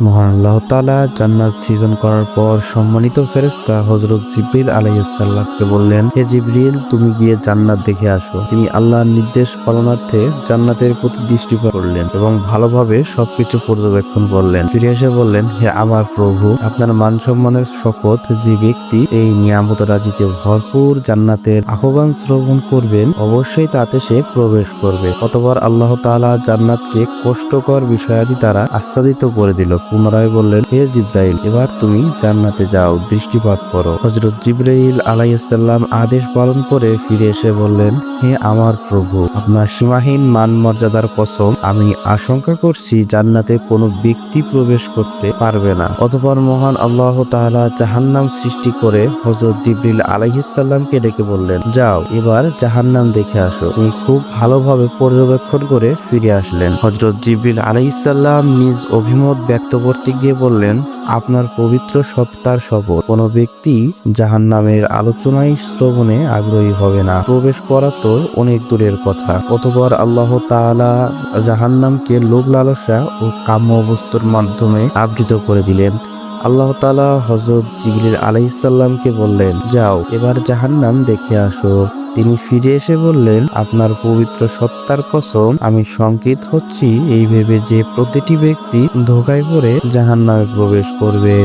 মহান আল্লাহ তাআলা জান্নাত সৃজন করার পর সম্মানিত ফেরেশতা হযরত জিবরিল আলাইহিসসালামকে বললেন, হে জিবরিল, তুমি গিয়ে জান্নাত দেখে আসো। তিনি আল্লাহর নির্দেশ পালনার্থে জান্নাতের প্রতি দৃষ্টিপাত করলেন এবং ভালোভাবে সবকিছু পর্যবেক্ষণ করলেন। ফিরে এসে বললেন, হে আমার প্রভু, আপনার মান সম্মানের শপথ যে ব্যক্তি এই নিয়ামত রাজিতে ভরপুর জান্নাতের আহ্বান শ্রবণ করবেন, অবশ্যই তাতে সে প্রবেশ করবে। অতবার আল্লাহ তাআলা জান্নাতকে কষ্টকর বিষয়াদি দ্বারা আচ্ছাদিত করে দিল। পুনরায় বললেন, হে জিব্রাইল, এবার তুমি জান্নাতে যাও, দৃষ্টিপাত করো। হজরত জিব্রাইল আলাইসাল্লাম আদেশ পালন করে ফিরে এসে বললেন, হে আমার প্রভু, আপনার সীমাহীন মান মর্যাদার কসম, আমি আশঙ্কা করছি জান্নাতে কোনো ব্যক্তি প্রবেশ করতে পারবে না। অতপর মহান আল্লাহ তাআলা জাহান্নাম সৃষ্টি করে হজরত জিব্রিল আলাইহিসাল্লামকে ডেকে বললেন, যাও, এবার জাহান্নাম দেখে আসো। তিনি খুব ভালোভাবে পর্যবেক্ষণ করে ফিরে আসলেন। হজরত জিব্রিল আলাইহিসাল্লাম নিজ অভিমত ব্যক্ত করতে গিয়ে বললেন, আপনার পবিত্র সত্তার শপথ। কোনো ব্যক্তি জাহান্নামের আলোচনায় শ্রবণে আগ্রহী হবে না। প্রবেশ করা তো অনেক দূরের কথা। অতপর আল্লাহ তাআলা জাহান্নামকে লোভ লালসা ও কাম্য বস্তুর মাধ্যমে আবৃত করে দিলেন। আল্লাহ তাআলা হজরত জিবরিল আলাইসাল্লামকে বললেন, যাও, এবার জাহান্নাম দেখে আসো। তিনি ফিরে এসে বললেন, আপনার পবিত্র সত্তার কসম, আমি সংকেত হচ্ছি এই ভেবে যে প্রতিটি ব্যক্তি ধোকায় পড়ে জাহান্নামে প্রবেশ করবে।